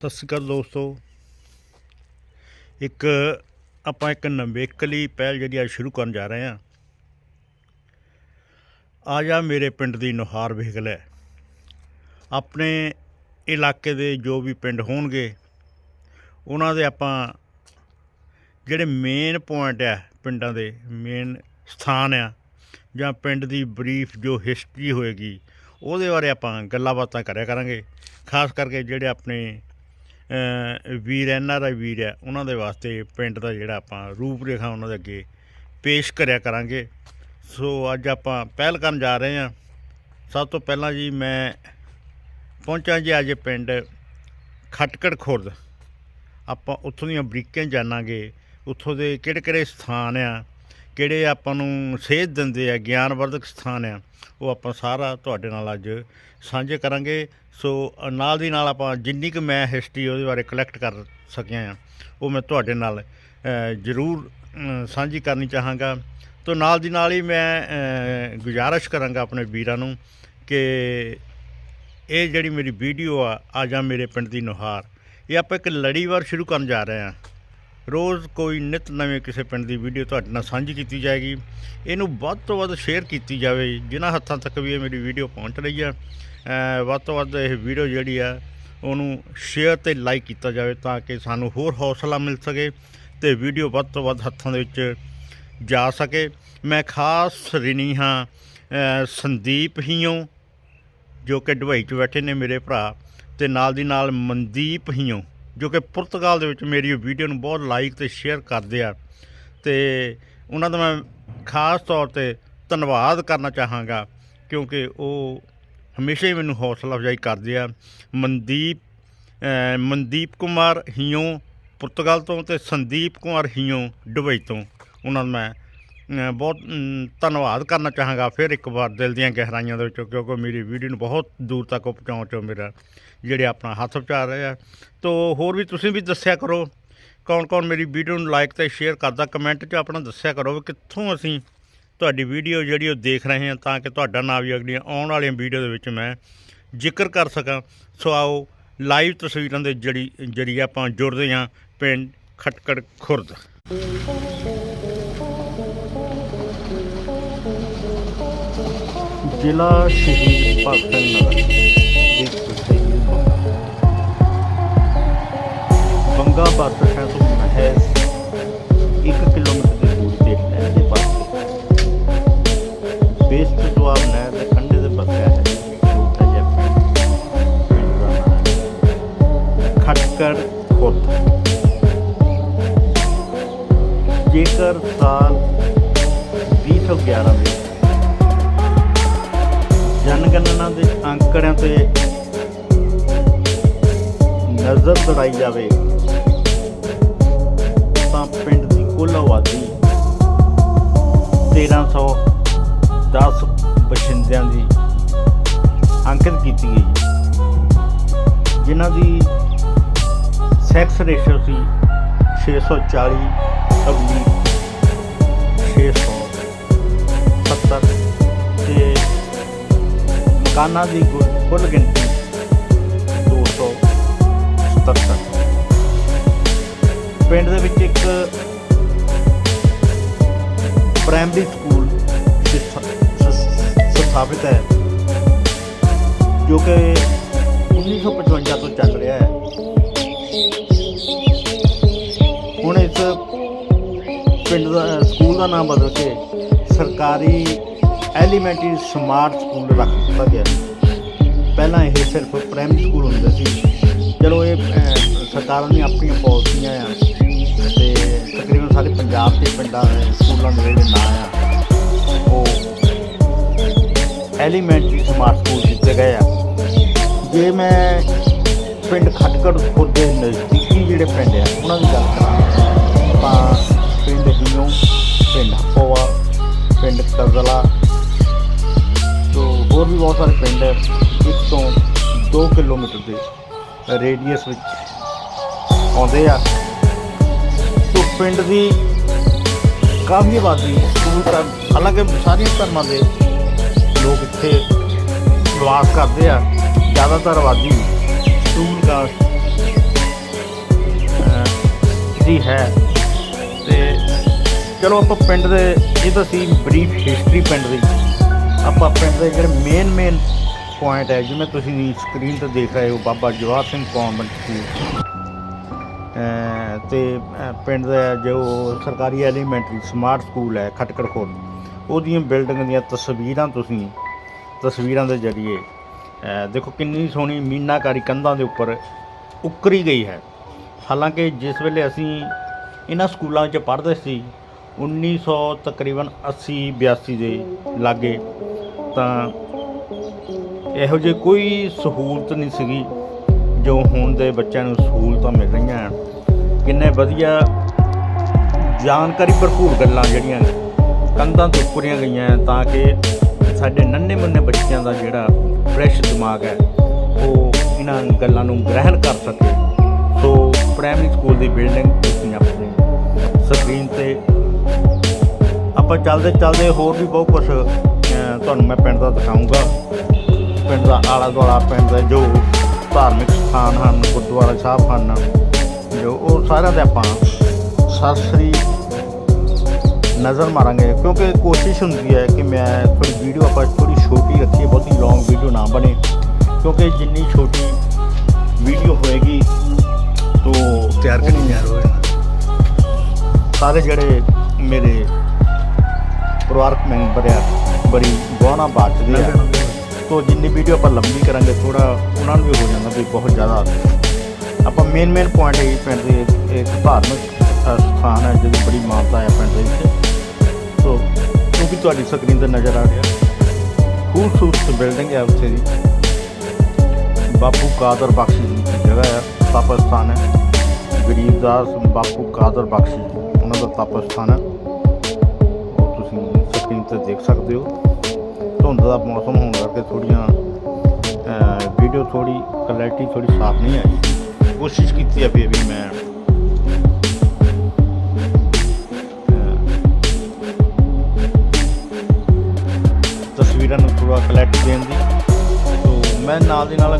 ਸਤਿ ਸ਼੍ਰੀ ਅਕਾਲ ਦੋਸਤੋ। ਇੱਕ ਆਪਾਂ ਇੱਕ ਨਵੇਕਲੀ ਪਹਿਲ ਜਿਹੜੀ ਅੱਜ ਸ਼ੁਰੂ ਕਰਨ ਜਾ ਰਹੇ ਹਾਂ। ਆ ਜਾ ਮੇਰੇ ਪਿੰਡ ਦੀ ਨੁਹਾਰ ਵੇਖ ਹੈ ਆਪਣੇ ਇਲਾਕੇ ਦੇ ਜੋ ਵੀ ਪਿੰਡ ਹੋਣਗੇ, ਉਹਨਾਂ ਦੇ ਆਪਾਂ ਜਿਹੜੇ ਮੇਨ ਪੁਆਇੰਟ ਆ ਪਿੰਡਾਂ ਦੇ ਮੇਨ ਸਥਾਨ ਆ, ਜਾਂ ਪਿੰਡ ਦੀ ਬਰੀਫ ਜੋ ਹਿਸਟਰੀ ਹੋਏਗੀ, ਉਹਦੇ ਬਾਰੇ ਆਪਾਂ ਗੱਲਾਂ ਬਾਤਾਂ ਕਰਿਆ ਕਰਾਂਗੇ। ਖਾਸ ਕਰਕੇ ਜਿਹੜੇ ਆਪਣੇ ਵੀਰ ਐਨ ਆਰ ਆਈ ਵੀਰ ਹੈ, ਉਹਨਾਂ ਦੇ ਵਾਸਤੇ ਪਿੰਡ ਦਾ ਜਿਹੜਾ ਆਪਾਂ ਰੂਪ ਰੇਖਾ ਉਹਨਾਂ ਦੇ ਅੱਗੇ ਪੇਸ਼ ਕਰਿਆ ਕਰਾਂਗੇ। ਸੋ ਅੱਜ ਆਪਾਂ ਪਹਿਲ ਕਰਨ ਜਾ ਰਹੇ ਹਾਂ। ਸਭ ਤੋਂ ਪਹਿਲਾਂ ਜੀ ਮੈਂ ਪਹੁੰਚਾਂ ਜੀ ਅੱਜ ਪਿੰਡ ਖਟਕੜ ਖੁਰਦ। ਆਪਾਂ ਉੱਥੋਂ ਦੀਆਂ ਬਰੀਕਾਂ ਜਾਣਾਂਗੇ, ਉੱਥੋਂ ਦੇ ਕਿਹੜੇ ਕਿਹੜੇ ਸਥਾਨ ਆ ਕਿਹੜੇ ਆਪਾਂ ਨੂੰ ਸੇਧ ਦਿੰਦੇ ਆ, ਗਿਆਨਵਰਧਕ ਸਥਾਨ ਆ, ਉਹ ਆਪਾਂ ਸਾਰਾ ਤੁਹਾਡੇ ਨਾਲ ਅੱਜ ਸਾਂਝੇ ਕਰਾਂਗੇ। ਸੋ ਨਾਲ ਦੀ ਨਾਲ ਆਪਾਂ ਜਿੰਨੀ ਕੁ ਮੈਂ ਹਿਸਟਰੀ ਉਹਦੇ ਬਾਰੇ ਕਲੈਕਟ ਕਰ ਸਕਿਆ ਆ, ਉਹ ਮੈਂ ਤੁਹਾਡੇ ਨਾਲ ਜ਼ਰੂਰ ਸਾਂਝੀ ਕਰਨੀ ਚਾਹਾਂਗਾ। ਤੋ, ਨਾਲ ਦੀ ਨਾਲ ਹੀ ਮੈਂ ਗੁਜ਼ਾਰਿਸ਼ ਕਰਾਂਗਾ ਆਪਣੇ ਵੀਰਾਂ ਨੂੰ ਕਿ ਇਹ ਜਿਹੜੀ ਮੇਰੀ ਵੀਡੀਓ ਆ ਆ ਜਾ ਮੇਰੇ ਪਿੰਡ ਦੀ ਨੁਹਾਰ, ਇਹ ਆਪਾਂ ਇੱਕ ਲੜੀਵਾਰ ਸ਼ੁਰੂ ਕਰਨ ਜਾ ਰਹੇ ਹਾਂ ਰੋਜ਼ ਕੋਈ ਨਿਤ ਨਵੇਂ ਕਿਸੇ ਪਿੰਡ ਦੀ ਵੀਡੀਓ ਤੁਹਾਡੇ ਨਾਲ ਸਾਂਝੀ ਕੀਤੀ ਜਾਏਗੀ। ਇਹਨੂੰ ਵੱਧ ਤੋਂ ਵੱਧ ਸ਼ੇਅਰ ਕੀਤੀ ਜਾਵੇ। ਜਿਨ੍ਹਾਂ ਹੱਥਾਂ ਤੱਕ ਵੀ ਇਹ ਮੇਰੀ ਵੀਡੀਓ ਪਹੁੰਚ ਰਹੀ ਆ ਵੱਧ ਤੋਂ ਵੱਧ ਇਹ ਵੀਡੀਓ ਜਿਹੜੀ ਆ, ਉਹਨੂੰ ਸ਼ੇਅਰ ਤੇ ਲਾਈਕ ਕੀਤਾ ਜਾਵੇ ਤਾਂ ਕਿ ਸਾਨੂੰ ਹੋਰ ਹੌਸਲਾ ਮਿਲ ਸਕੇ ਤੇ ਵੀਡੀਓ ਵੱਧ ਤੋਂ ਵੱਧ ਹੱਥਾਂ ਦੇ ਵਿੱਚ ਜਾ ਸਕੇ। ਮੈਂ ਖਾਸ ਰਿਣੀ ਹਾਂ ਸੰਦੀਪ ਹੀਓ, ਜੋ ਕਿ ਦੁਬਈ 'ਚ ਬੈਠੇ ਨੇ ਮੇਰੇ ਭਰਾ ਤੇ ਨਾਲ ਦੀ ਨਾਲ ਮਨਦੀਪ ਹੀਓ। ਜੋ ਕਿ ਪੁਰਤਗਾਲ ਦੇ ਵਿੱਚ ਮੇਰੀ ਇਹ ਵੀਡੀਓ ਨੂੰ ਬਹੁਤ ਲਾਈਕ ਤੇ ਸ਼ੇਅਰ ਕਰਦੇ ਆ। ਤੇ ਉਹਨਾਂ ਦਾ ਮੈਂ ਖਾਸ ਤੌਰ ਤੇ ਧੰਨਵਾਦ ਕਰਨਾ ਚਾਹਾਂਗਾ, ਕਿਉਂਕਿ ਉਹ ਹਮੇਸ਼ਾ ਹੀ ਮੈਨੂੰ ਹੌਸਲਾ ਅਫਜ਼ਾਈ ਕਰਦੇ ਆ। ਮਨਦੀਪ ਮਨਦੀਪ ਕੁਮਾਰ ਹਿਓ ਪੁਰਤਗਾਲ ਤੋਂ ਤੇ ਸੰਦੀਪ ਕੁਮਾਰ ਹਿਓ ਦੁਬਈ ਤੋਂ। ਉਹਨਾਂ ਨੂੰ ਮੈਂ ਬਹੁਤ ਧੰਨਵਾਦ ਕਰਨਾ ਚਾਹਾਂਗਾ ਫਿਰ ਇੱਕ ਵਾਰ ਦਿਲ ਦੀਆਂ ਗਹਿਰਾਈਆਂ ਦੇ ਵਿੱਚੋਂ, ਕਿਉਂਕਿ ਮੇਰੀ ਵੀਡੀਓ ਨੂੰ ਬਹੁਤ ਦੂਰ ਤੱਕ ਪਹੁੰਚਾਉਣ 'ਚੋਂ ਮੇਰਾ ਜਿਹੜੇ ਆਪਣਾ ਹੱਥ ਵਿਚਾਰ ਰਹੇ ਆ। ਤੋ ਹੋਰ ਵੀ ਤੁਸੀਂ ਵੀ ਦੱਸਿਆ ਕਰੋ, ਕੌਣ ਕੌਣ ਮੇਰੀ ਵੀਡੀਓ ਨੂੰ ਲਾਈਕ ਤੇ ਸ਼ੇਅਰ ਕਰਦਾ ਕਮੈਂਟ 'ਚ ਆਪਣਾ ਦੱਸਿਆ ਕਰੋ ਵੀ ਕਿੱਥੋਂ ਅਸੀਂ ਤੁਹਾਡੀ ਵੀਡੀਓ ਜਿਹੜੀ ਉਹ ਦੇਖ ਰਹੇ ਹਾਂ, ਤਾਂ ਕਿ ਤੁਹਾਡਾ ਨਾਮ ਵੀ ਅਗਲੀਆਂ ਆਉਣ ਵਾਲੀਆਂ ਵੀਡੀਓ ਦੇ ਵਿੱਚ ਮੈਂ ਜ਼ਿਕਰ ਕਰ ਸਕਾਂ। ਸੋ ਆਓ ਲਾਈਵ ਤਸਵੀਰਾਂ ਦੇ ਜਿਹੜੀ ਜਰੀਏ ਆਪਾਂ ਜੁੜਦੇ ਹਾਂ, ਪਿੰਡ ਖਟਕੜ ਖੁਰਦ। ਜ਼ਿਲ੍ਹਾ ਸ਼ਹੀਦ ਭਗਤ ਸਿੰਘ ਨਗਰ ਦੇ ਸ਼ਹੀਦ ਬੰਗਾ ਬੱਸ ਸਟੈਂਡ ਤੋਂ ਮਹਿਜ਼ 1 ਕਿਲੋਮੀਟਰ ਦੀ ਦੂਰੀ ਤੇ ਨਹਿਰ ਦੇ ਪਾਸੇ ਬੇਸਟ ਦੁਆਬ ਨਹਿਰ ਦੇ ਕੰਢੇ ਦੇ ਬਸਿਆ ਹੈ। ਖਟਕੜ ਖੁਰਦ। ਜੇਕਰ ਸਾਲ 2011 ਵਿੱਚ ਜਨਗਣਨਾ ਦੇ ਅੰਕੜਿਆਂ ਤੇ ਨਜ਼ਰ ਦੜਾਈ ਜਾਵੇ, ਤਾਂ ਪਿੰਡ ਦੀ ਕੁੱਲ ਆਬਾਦੀ 1310 ਬਸ਼ਿੰਦਿਆਂ ਦੀ ਅੰਕਿਤ ਕੀਤੀ ਗਈ। ਜਿਨ੍ਹਾਂ ਦੀ ਸੈਕਸ ਰੇਸ਼ੋ ਸੀ 640 ਅਬਲੀ 670 ਤੇ ਮਕਾਨਾਂ ਦੀ ਕੁ- ਕੁੱਲ ਗਿਣਤੀ 277 ਪਿੰਡ ਦੇ ਵਿੱਚ ਇੱਕ ਪ੍ਰਾਇਮਰੀ ਸਕੂਲ ਸਥ- ਸਥਾਪਿਤ ਹੈ, ਜੋ ਕਿ 1955 ਤੋਂ ਚੱਲ ਰਿਹਾ ਹੈ। ਹੁਣ ਇਸ ਪਿੰਡ ਦਾ, ਸਕੂਲ ਦਾ ਨਾਮ ਬਦਲ ਕੇ ਸਰਕਾਰੀ ਐਲੀਮੈਂਟਰੀ ਸਮਾਰਟ ਸਕੂਲ ਰੱਖ ਦਿੱਤਾ ਗਿਆ ਪਹਿਲਾਂ ਇਹ ਸਿਰਫ ਪ੍ਰਾਇਮਰੀ ਸਕੂਲ ਹੁੰਦਾ ਸੀ। ਚਲੋ ਇਹ ਸਰਕਾਰਾਂ ਦੀਆਂ ਆਪਣੀਆਂ ਪਾਲਿਸੀਆਂ ਆ, ਤੇ ਤਕਰੀਬਨ ਸਾਰੇ ਪੰਜਾਬ ਦੇ ਪਿੰਡਾਂ ਦੇ ਸਕੂਲਾਂ ਦੇ ਜਿਹੜੇ ਨਾਂ ਆ, ਉਹ ਐਲੀਮੈਂਟਰੀ ਸਮਾਰਟ ਸਕੂਲ ਦਿੱਤੇ ਗਏ ਆ। ਜੇ ਮੈਂ ਪਿੰਡ ਖਟਕੜ ਖੁਰਦ ਦੇ ਨਜ਼ਦੀਕੀ ਜਿਹੜੇ ਪਿੰਡ ਆ, ਉਹਨਾਂ ਦੀ ਗੱਲ ਕਰਾਂ, ਤਾਂ ਪਿੰਡ ਹੀਓ ਪਿੰਡ ਹਪੋਵਾ ਪਿੰਡ ਕਜ਼ਲਾ ਹੋਰ ਵੀ ਬਹੁਤ ਸਾਰੇ ਪਿੰਡ ਇਸ ਤੋਂ 2 ਕਿਲੋਮੀਟਰ ਦੇ ਰੇਡੀਅਸ ਵਿੱਚ ਆਉਂਦੇ ਆ। ਤੋ ਪਿੰਡ ਦੀ ਕਾਫੀ ਆਬਾਦੀ ਸਕੂਲ ਤੱਕ ਹਾਲਾਂਕਿ ਸਾਰੀਆਂ ਧਰਮਾਂ ਦੇ ਲੋਕ ਇੱਥੇ ਨਿਵਾਸ ਕਰਦੇ ਆ। ਜ਼ਿਆਦਾਤਰ ਆਬਾਦੀ ਸਕੂਲ ਕਾਸਟ ਦੀ ਹੈ। ਤੇ ਚਲੋ ਆਪਾਂ ਪਿੰਡ ਦੇ, ਇਹ ਤਾਂ ਸੀ ਬਰੀਫ ਹਿਸਟਰੀ ਪਿੰਡ ਦੀ। ਆਪਾਂ ਪਿੰਡ ਦੇ ਜਿਹੜੇ ਮੇਨ ਮੇਨ ਪੁਆਇੰਟ ਹੈ, ਜਿਵੇਂ ਤੁਸੀਂ ਸਕਰੀਨ ਤੇ ਦੇਖ ਰਹੇ ਹੋ, ਬਾਬਾ ਜਵਾਹਰ ਸਿੰਘ ਕੌਨਵੈਂਟ ਸਕੂਲ ਅਹ ਤੇ ਪਿੰਡ ਦਾ ਜੋ ਸਰਕਾਰੀ ਐਲੀਮੈਂਟਰੀ ਸਮਾਰਟ ਸਕੂਲ ਹੈ, ਖਟਕੜ ਖੁਰਦ ਉਹਦੀਆਂ ਬਿਲਡਿੰਗ ਦੀਆਂ ਤਸਵੀਰਾਂ ਤੁਸੀਂ, ਤਸਵੀਰਾਂ ਦੇ ਜ਼ਰੀਏ ਦੇਖੋ ਕਿੰਨੀ ਸੋਹਣੀ ਮੀਨਾਕਾਰੀ ਕੰਧਾਂ ਦੇ ਉੱਪਰ ਉੱਕਰੀ ਗਈ ਹੈ। ਹਾਲਾਂਕਿ ਜਿਸ ਵੇਲੇ ਅਸੀਂ ਇਹਨਾਂ ਸਕੂਲਾਂ ਵਿੱਚ ਪੜ੍ਹਦੇ ਸੀ 1900 ਤਕਰੀਬਨ 80 82 ਦੇ ਲਾਗੇ ਤਾਂ ਇਹੋ ਜਿਹੀ ਕੋਈ ਸਹੂਲਤ ਨਹੀਂ ਸੀਗੀ ਜੋ ਹੁਣ ਦੇ ਬੱਚਿਆਂ ਨੂੰ ਸਹੂਲਤਾਂ ਮਿਲ ਰਹੀਆਂ ਹਨ। ਕਿੰਨੇ ਵਧੀਆ ਜਾਣਕਾਰੀ ਭਰਪੂਰ ਗੱਲਾਂ ਜਿਹੜੀਆਂ ਕੰਧਾਂ ਤੋਂ ਉੱਪਰੀਆਂ ਗਈਆਂ ਹਨ ਤਾਂ ਕਿ ਸਾਡੇ ਨੰਨੇ ਮੁੰਨੇ ਬੱਚਿਆਂ ਦਾ ਜਿਹੜਾ ਫਰੈਸ਼ ਦਿਮਾਗ ਹੈ, ਉਹ ਇਹਨਾਂ ਗੱਲਾਂ ਨੂੰ ਗ੍ਰਹਿਣ ਕਰ ਸਕੇ। ਸੋ ਪ੍ਰਾਇਮਰੀ ਸਕੂਲ ਦੀ ਬਿਲਡਿੰਗ ਤੁਸੀਂ ਆਪਣੀ ਸਕਰੀਨ ਤੇ ਆਪਾਂ ਚੱਲਦੇ ਚੱਲਦੇ ਹੋਰ ਵੀ ਬਹੁਤ ਕੁਝ ਤੁਹਾਨੂੰ ਮੈਂ ਪਿੰਡ ਦਾ ਦਿਖਾਊਂਗਾ। ਪਿੰਡ ਦਾ ਆਲਾ ਦੁਆਲਾ ਪਿੰਡ ਦੇ ਜੋ ਧਾਰਮਿਕ ਸਥਾਨ ਹਨ ਗੁਰਦੁਆਰਾ ਸਾਹਿਬ ਹਨ ਜੋ ਉਹ ਸਾਰਿਆਂ ਦੇ ਆਪਾਂ ਸਰਸਰੀ ਨਜ਼ਰ ਮਾਰਾਂਗੇ। ਕਿਉਂਕਿ ਕੋਸ਼ਿਸ਼ ਹੁੰਦੀ ਹੈ ਕਿ ਮੈਂ ਥੋੜੀ ਵੀਡੀਓ ਆਪਾਂ ਥੋੜੀ ਛੋਟੀ ਰੱਖੀਏ ਬਹੁਤੀ ਲੌਂਗ ਵੀਡੀਓ ਨਾ ਬਣੇ। ਕਿਉਂਕਿ ਜਿੰਨੀ ਛੋਟੀ ਵੀਡੀਓ ਹੋਏਗੀ ਤੋ ਤਿਆਰ ਕਰੀ ਯਾਰ ਹੋਏ ਸਾਰੇ ਜਿਹੜੇ ਮੇਰੇ ਪਰਿਵਾਰਕ ਮੈਂਬਰ ਆ ਬੜੀ ਗੌਨਾ ਬਾਤਦੇ ਆ। ਤੋ ਜਿੰਨੀ ਵੀਡੀਓ ਆਪਾਂ ਲੰਬੀ ਕਰਾਂਗੇ ਥੋੜਾ ਉਹਨਾਂ ਨੂੰ ਵੀ ਹੋ ਜਾਂਦਾ ਵੀ ਬਹੁਤ ਜ਼ਿਆਦਾ। ਆਪਾਂ ਮੇਨ ਮੇਨ ਪੁਆਇੰਟ ਇਹ ਪਿੰਡ ਦੇ ਇੱਕ ਧਾਰਮਿਕ ਸਥਾਨ ਹੈ ਜਿਹਦੀ ਬੜੀ ਮਾਨਤਾ ਹੈ ਪਿੰਡ ਦੇ ਵਿੱਚ। ਸੋ ਕਿਉਂਕਿ ਤੁਹਾਡੀ ਸਕਰੀਨ ਤੇ ਨਜ਼ਰ ਆ ਰਿਹਾ। ਖੂਬਸੂਰਤ ਬਿਲਡਿੰਗ ਹੈ ਉੱਥੇ ਦੀ। ਬਾਪੂ ਕਾਦਰ ਬਖਸ਼ੀ ਦੀ ਜਗ੍ਹਾ ਹੈ ਤਪ ਸਥਾਨ ਹੈ। ਗਰੀਬਦਾਸ ਬਾਪੂ ਕਾਦਰ ਬਖਸ਼ੀ ਉਹਨਾਂ ਦਾ ਤਪ ਸਥਾਨ ਹੈ। ਉਹ ਤੇ ਦੇਖ ਸਕਦੇ ਹੋ। ਧੁੰਦ ਦਾ ਮੌਸਮ ਹੋਣ ਕਰਕੇ ਥੋੜੀਆਂ ਵੀਡੀਓ ਥੋੜੀ ਕਲੈਰਿਟੀ ਥੋੜੀ ਸਾਫ਼ ਨਹੀਂ ਆਈ। ਕੋਸ਼ਿਸ਼ ਕੀਤੀ ਹੈ ਵੀ ਮੈਂ ਤਸਵੀਰਾਂ ਨੂੰ ਥੋੜਾ ਕਲੈਕਟ ਦੇਣ ਦੀ। ਤੋਂ ਮੈਂ ਨਾਲ ਦੀ ਨਾਲ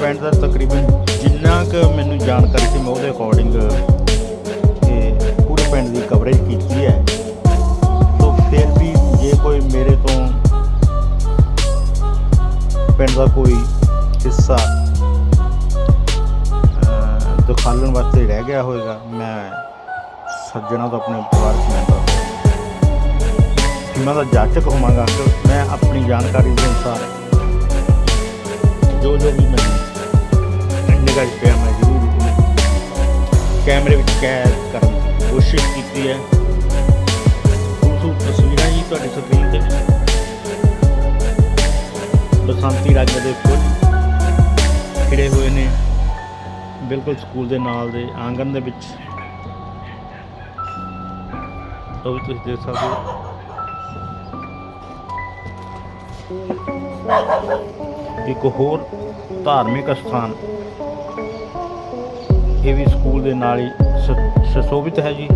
ਪਿੰਡ ਦਾ ਤਕਰੀਬਨ ਜਿੰਨਾ ਕੁ ਮੈਨੂੰ ਜਾਣਕਾਰੀ ਸੀ, ਮੈਂ ਉਹਦੇ ਅਕੋਰਡਿੰਗ ਇਹ ਪੂਰੇ ਪਿੰਡ ਦੀ ਕਵਰੇਜ ਕੀਤੀ ਹੈ। ਪਿੰਡ ਦਾ ਕੋਈ ਹਿੱਸਾ ਅਹ, ਦਿਖਾਲਣ ਵਾਸਤੇ ਰਹਿ ਗਿਆ ਹੋਵੇਗਾ ਮੈਂ ਸੱਜਣਾ ਤੋਂ ਆਪਣੇ ਪਰਿਵਾਰਕ ਮੈਂਬਰ ਮੈਂ ਦਾ ਜਾਚਕ ਹੋਵਾਂਗਾ। ਕਿ ਮੈਂ ਆਪਣੀ ਜਾਣਕਾਰੀ ਦੇ ਅਨੁਸਾਰ ਜੋ ਜੋ ਵੀ ਮੈਨੂੰ ਨਿਗਾਹ 'ਚ ਪਿਆ ਮੈਂ ਜ਼ਰੂਰ ਕੈਮਰੇ ਵਿੱਚ ਕੈਦ ਕਰਨ ਦੀ ਕੋਸ਼ਿਸ਼ ਕੀਤੀ ਹੈ। ਖੂਬਸੂਰਤ ਤਸਵੀਰਾਂ ਜੀ ਤੁਹਾਡੇ ਸਕਰੀਨ ਤੇ ਬਸੰਤੀ ਰੰਗ ਦੇ ਫੁੱਲ ਖਿੜੇ ਹੋਏ ਨੇ। ਬਿਲਕੁਲ ਸਕੂਲ ਦੇ ਨਾਲ ਦੇ ਆਂਗਣ ਦੇ ਵਿੱਚ। ਉਹ ਵੀ ਤੁਸੀਂ ਦੇਖ ਸਕਦੇ ਹੋ। ਇੱਕ ਹੋਰ ਧਾਰਮਿਕ ਸਥਾਨ ਇਹ ਵੀ ਸਕੂਲ ਦੇ ਨਾਲ ਹੀ ਸ- ਸੁਸ਼ੋਭਿਤ ਹੈ ਜੀ।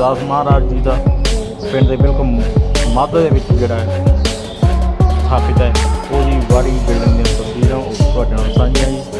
ਰਵਿਦਾਸ ਮਹਾਰਾਜ ਜੀ ਦਾ ਪਿੰਡ ਦੇ ਬਿਲਕੁਲ ਮੱਧ ਦੇ ਵਿੱਚ ਜਿਹੜਾ ਹੈ, ਸਥਾਪਿਤ ਹੈ। ਉਹਦੀ ਵਾਰੀ ਬਿਲਡਿੰਗ ਦੀਆਂ ਤਸਵੀਰਾਂ ਉਹ ਤੁਹਾਡੇ ਨਾਲ ਸਾਂਝੀਆਂ ਜੀ।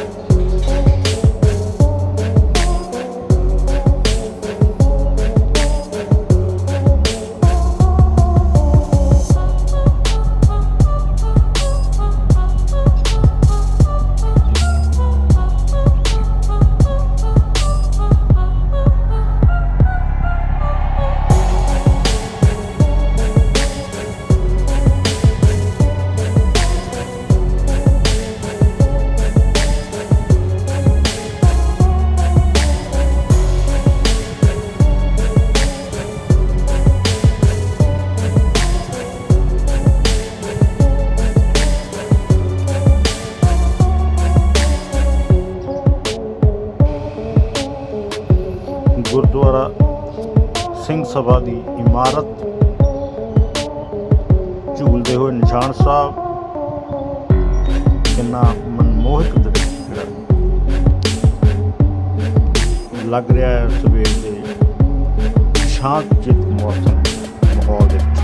ਸਭਾ ਦੀ ਇਮਾਰਤ। ਝੂਲਦੇ ਹੋਏ ਨਿਸ਼ਾਨ ਸਾਹਿਬ। ਕਿੰਨਾ ਮਨ ਮਨਮੋਹਕ ਦ੍ਰਿਸ਼। ਜਿਹੜਾ ਲੱਗ ਰਿਹਾ ਹੈ ਸਵੇਰ ਦੇ ਸ਼ਾਂਤ ਚਿਤ ਮੌਸਮ ਮਾਹੌਲ ਦੇ ਵਿੱਚ।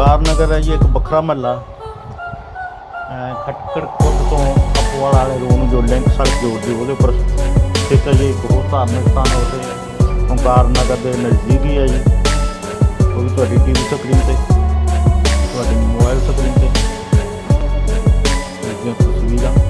ਓਮਕਾਰ ਨਗਰ ਹੈ ਜੀ, ਇੱਕ ਵੱਖਰਾ ਮਹੱਲਾ। ਅਹ ਖਟਕੜ ਖੁਰਦ ਤੋਂ ਅਪਵਾਲ ਵਾਲੇ ਰੋਡ ਨੂੰ ਜੋ ਲਿੰਕ ਸੜਕ ਜੋੜਦੀ ਉਹਦੇ ਉੱਪਰ ਸਥਿਤ ਹੈ ਜੀ, ਇੱਕ ਹੋਰ ਧਾਰਮਿਕ ਸਥਾਨ ਉਹਦੇ ਓਮਕਾਰ ਨਗਰ ਦੇ ਨਜ਼ਦੀਕ ਹੀ ਹੈ ਜੀ। ਉਹ ਵੀ ਤੁਹਾਡੀ ਟੀਵੀ ਸਕਰੀਨ ਤੇ, ਤੁਹਾਡੇ ਮੋਬਾਈਲ ਸਕਰੀਨ ਤੇ। ਇਸ ਤਸਵੀਰਾਂ।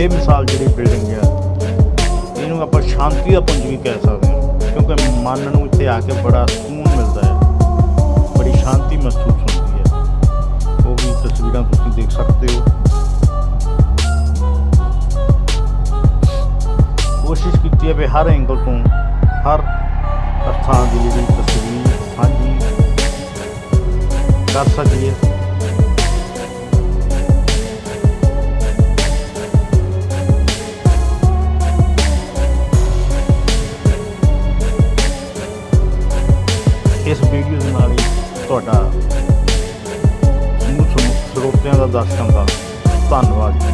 ਬੇਮਿਸਾਲ ਜਿਹੜੀ ਬਿਲਡਿੰਗ ਹੈ ਇਹਨੂੰ ਆਪਾਂ ਸ਼ਾਂਤੀ ਦਾ ਪੁੰਜ ਵੀ ਕਹਿ ਸਕਦੇ ਹਾਂ, ਕਿਉਂਕਿ ਮਨ ਨੂੰ ਇੱਥੇ ਆ ਕੇ ਬੜਾ ਸਕੂਨ ਮਿਲਦਾ ਹੈ, ਬੜੀ ਸ਼ਾਂਤੀ ਮਹਿਸੂਸ ਹੁੰਦੀ ਹੈ। ਉਹ ਵੀ ਤਸਵੀਰਾਂ ਤੁਸੀਂ ਦੇਖ ਸਕਦੇ ਹੋ। ਕੋਸ਼ਿਸ਼ ਕੀਤੀ ਹੈ ਵੀ ਹਰ ਐਂਗਲ ਤੋਂ, ਹਰ ਸਥਾਨ ਦੀ ਜਿਹੜੀ ਤਸਵੀਰ ਸਾਂਝੀ ਕਰ ਸਕੀਏ। ਤੁਹਾਡਾ। ਸਮੂਹ ਸਰੋਤਿਆਂ ਦਾ ਦਰਸ਼ਕਾਂ ਦਾ ਧੰਨਵਾਦ।